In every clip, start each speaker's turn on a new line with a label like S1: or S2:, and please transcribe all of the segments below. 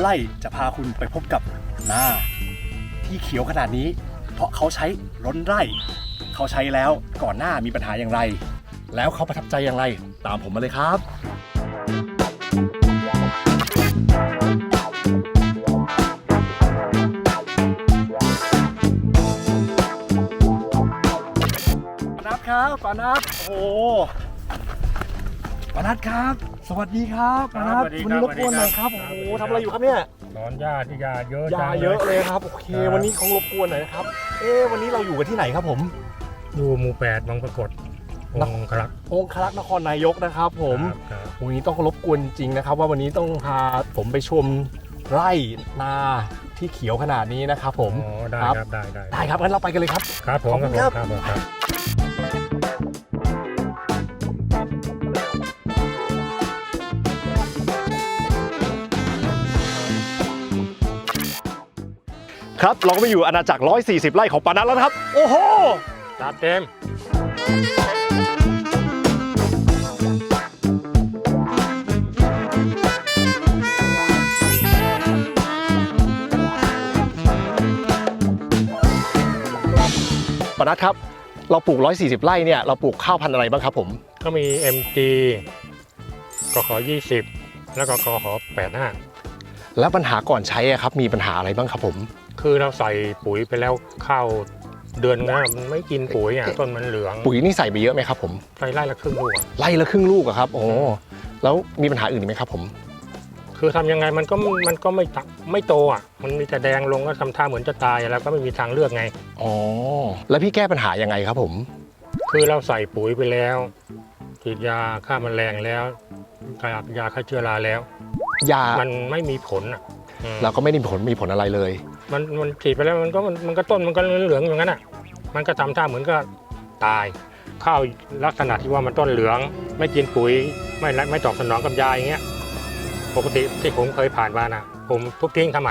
S1: ไล่จะพาคุณไปพบกับนาที่เขียวขนาดนี้ เพราะเขาใช้ล้นไร่เขาใช้แล้วก่อนหน้ามีปัญหาอย่างไร แล้วเขาประทับใจอย่างไร ตามผมมาเลยครับปานัทครับปานัทโอ้โหปานัทครับ สวัสดีครับปานัท
S2: สวัสดี
S1: วัน
S2: ครับ
S1: นี้รบกวนหน่อยครับ
S2: สวั
S1: โอ้
S2: สดี
S1: โห
S2: ครับ
S1: ทำอะไรอยู่ครับเนี่ย
S2: ถอนหญ้าที่ยาเยอะ
S1: ยา
S2: จัง
S1: เยอะเลยครับ โอเค
S2: ครับ
S1: วันนี้คงรบกวนหน่อยนะครับ เอ๊ะวันนี้เราอยู่กันที่ไหนครับผม
S2: อยู่หมู่แปดบางปรากฏองค์ครับ
S1: องคลักษ์นครนายกนะครับ ผม
S2: ครับ
S1: วันนี้ต้องรบกวนจริงๆนะครับ ว่าวันนี้ต้องพาผมไปชมไร่นาที่เขียวขนาดนี้นะครับ ผม
S2: อ๋อได้
S1: ครับ
S2: ครับได้ได้
S1: ได้ครับงั้นเราไปกันเลยครับ
S2: ครับผม
S1: ขอบคุณครับ
S2: ครับผมครับ
S1: ครับ เราก็ไปอยู่อาณาจักร 140 ไร่ของปานัทแล้วนะครับ โอ้โห
S2: จัดเต็ม
S1: ปานัทครับ เราปลูก 140 ไร่เนี่ย เราปลูกข้าวพันธุ์อะไรบ้างครับผม
S2: ก็มี MG กขอ20 แล้วก็กขอ85
S1: แล้วปัญหาก่อนใช้อะครับ มีปัญหาอะไรบ้างครับผม
S2: คือเราใส่ปุ๋ยไปแล้วข้าวเดือนนึงอะมันไม่กินปุ๋ยอะต้นมันเหลือง
S1: ปุ๋ยนี่ใส่ไปเยอะไหมครับผม
S2: ใส่ไร่ละครึ่งลูกอะ
S1: ไร่ละครึ่งลูกอะครับ โอ้แล้วมีปัญหาอื่นอีกไหมครับผม
S2: คือทำยังไงมันก็มันก็ไม่ตะไม่โตอะ มันมีแต่แดงลงก็ทำท่าเหมือนจะตายแล้วก็ไม่มีทางเลือกไง
S1: อ๋อแล้วพี่แก้ปัญหายังไงครับผม
S2: คือเราใส่ปุ๋ยไปแล้วฉีดยาฆ่าแมลงแล้วยาฆ่าเชื้อราแล้ว
S1: ยา
S2: มันไม่มีผลอะ อืม
S1: เราก็ไม่ได้ผลมีผลอะไรเลย
S2: มันมันฉีดไปแล้วมันก็มันมันก็ต้นมันก็เหลืองๆอย่างนั้นอะ มันก็ทำท่าเหมือนก็ตาย ข้าวลักษณะที่ว่ามันต้นเหลือง ไม่กินปุ๋ยไม่รัไม่ตอบสนองกับยาอย่างเงี้ย ปกติที่ผมเคยผ่านมานะผมทุบทิ้งทำไม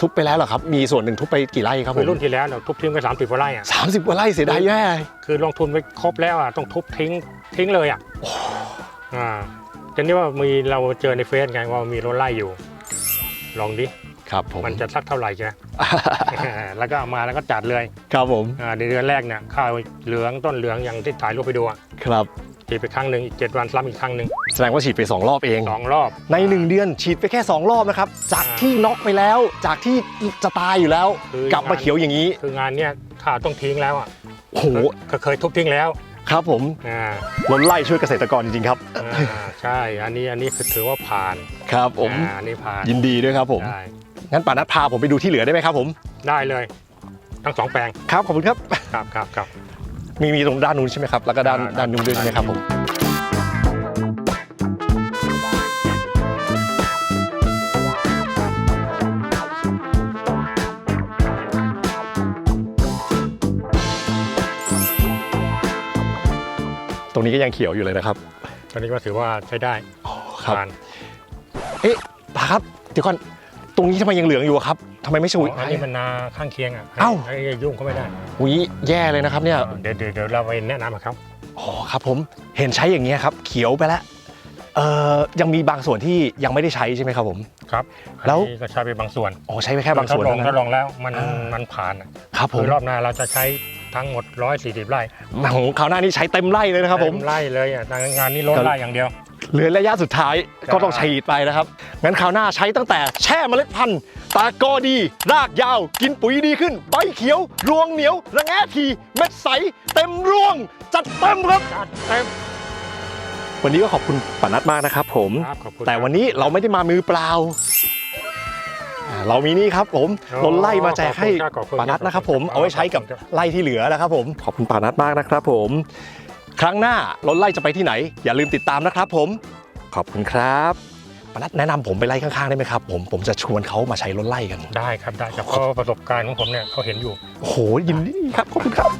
S1: ทุบไปแล้วเหรอครับ มีส่วนหนึ่งทุบไปกี่ไร่ครับผ
S2: คือ
S1: ม
S2: รุ่นที่แล้วเราทุบทิ้งไปสามสิบกว่าไร่อะ
S1: สามสิบกว่าไร่เสียดายแย่
S2: คือลงทุนไปครบแล้วอะต้องทุบทิ้งทิ้งเลยอะอ่าทีนี้ว่ามีเราเจอในเฟซไงว่ามีรถไล่อยู่ ลองดิ
S1: ครับผม
S2: มันจะสักเท่าไหร่ใช่แล้วก็เอามาแล้วก็จัดเลย
S1: ครับผม
S2: อ่าในเดือนแรกเนี่ยข้าวเหลืองต้นเหลืองอย่างที่ถ่ายรูปไปดูอะ
S1: ครับ
S2: ฉีดไปครั้งหนึ่งอีกเจ็ดวันซ้ำอีกครั้งหนึ่ง
S1: แสดงว่าฉีดไป 2 รอบเอง
S2: สองรอบ
S1: ใน 1 เดือนฉีดไปแค่ 2 รอบนะครับ จาก
S2: อ่า
S1: ที่น็อกไปแล้ว จากที่จะตายอยู่แล้ว
S2: คือ
S1: กลับมาเขียวอย่างนี้
S2: คืองานเนี่ยถ้าต้องทิ้งแล้วอะ
S1: โอ้โห
S2: ก็เคยทุบทิ้งแล้ว
S1: ครับผม
S2: อ่า
S1: ล้นไล่ช่วยเกษตรกรจริงๆครับ
S2: อ่าใช่อันนี้อันนี้คือถือว่าผ่าน
S1: ครับ ผม
S2: อ่าอันนี้ผ่าน
S1: ยินดีด้วยครับผม
S2: ได้
S1: งั้นป่านัดพาผมไปดูที่เหลือได้ไหมครับผม
S2: ได้เลย ทั้งสองแปลง
S1: ครับขอบคุณครับ
S2: ครับครับครับ
S1: มีมีตรงด้านนู้นใช่ไหมครับ แล้วก็ด้าน
S2: อ่า
S1: ด้านนู้นด้วยใช่ไหมครับผม ตรงนี้ก็ยังเขียวอยู่เลยนะครับ
S2: ตอนนี้ก็ถือว่าใช้ได้
S1: ครับ
S2: ผ่าน
S1: เอ๊ะตาครับเดี๋ยวก่อนตรงนี้ทำไมยังเหลืองอยู่อะครับทำไมไม่ช่วย
S2: อ๋ออันนี้มันนาข้างเคียงอะให้
S1: เอ้า
S2: ให้ยุ่งก็ไม่ได้
S1: อุ้ยแย่เลยนะครับเนี่ย
S2: เดี๋ยวเดี๋ยวเดี๋ยวเราไปแนะนำเขา
S1: อ๋อครับผมเห็นใช้อย่างเงี้ยครับ เขียวไปแล้วเอ่อยังมีบางส่วนที่ยังไม่ได้ใช้ใช่ไหมครับผม
S2: ครับ
S1: แล้ว
S2: อันนี้ก็ใช้ไปบางส่วน
S1: อ๋อใช้ไปแค่บางส่วน
S2: ทดลอง
S1: เท่า
S2: ท
S1: นั้
S2: ด
S1: น
S2: ลองแล้วมัน
S1: อ่ามั
S2: มันผ่านอะ
S1: ครับผม
S2: คือรอบหน้าเราจะใช้ ทั้งหมด 140 ไร่
S1: ของคราวหน้านี้ใช้เต็มไร่เลยนะครับผม
S2: เต็ไร่เลยอะงานนี้ลด
S1: ครับ
S2: ไร่อย่างเดียว
S1: เหลือระยะสุดท้าย
S2: ครับ
S1: ก็ต้องฉีดไปนะครับ งั้นคราวหน้าใช้ตั้งแต่แช่เมล็ดพันธุ์ ตากอดี รากยาว กินปุ๋ยดีขึ้น ใบเขียว รวงเหนียว ระแงะที เม็ดใส เต็มรวง จัดเต็มครับ
S2: จัดเต็ม
S1: วันนี้ก็ขอบคุณปานัทมากนะครับผม
S2: ครับขอบคุณ
S1: แต่
S2: ครับ
S1: วันนี้เราไม่ได้มามือเปล่าอ่า เรามีนี่ครับผม
S2: อ๋อ
S1: เราไล่มาแจกให้
S2: ขอบคุณครับ
S1: ปานัทนะครับผม
S2: ขอบคุณครับ
S1: เอาไว้ใช้กับ
S2: ขอบคุณครับ
S1: ไล่ที่เหลือนะครับผมขอบคุณปานัทมากนะครับผม ครั้งหน้าเราไล่จะไปที่ไหน อย่าลืมติดตามนะครับ ผมขอบคุณครับปานัทแนะนำผมไปไล่ข้างๆได้ไหมครับผมผมจะชวนเขามาใช้รถไล่กัน
S2: ได้ครับได้แต่เพราะประสบการณ์ของผมเนี่ยเขาเห็นอยู่
S1: โอ้โหยินดีครับขอบคุณครับ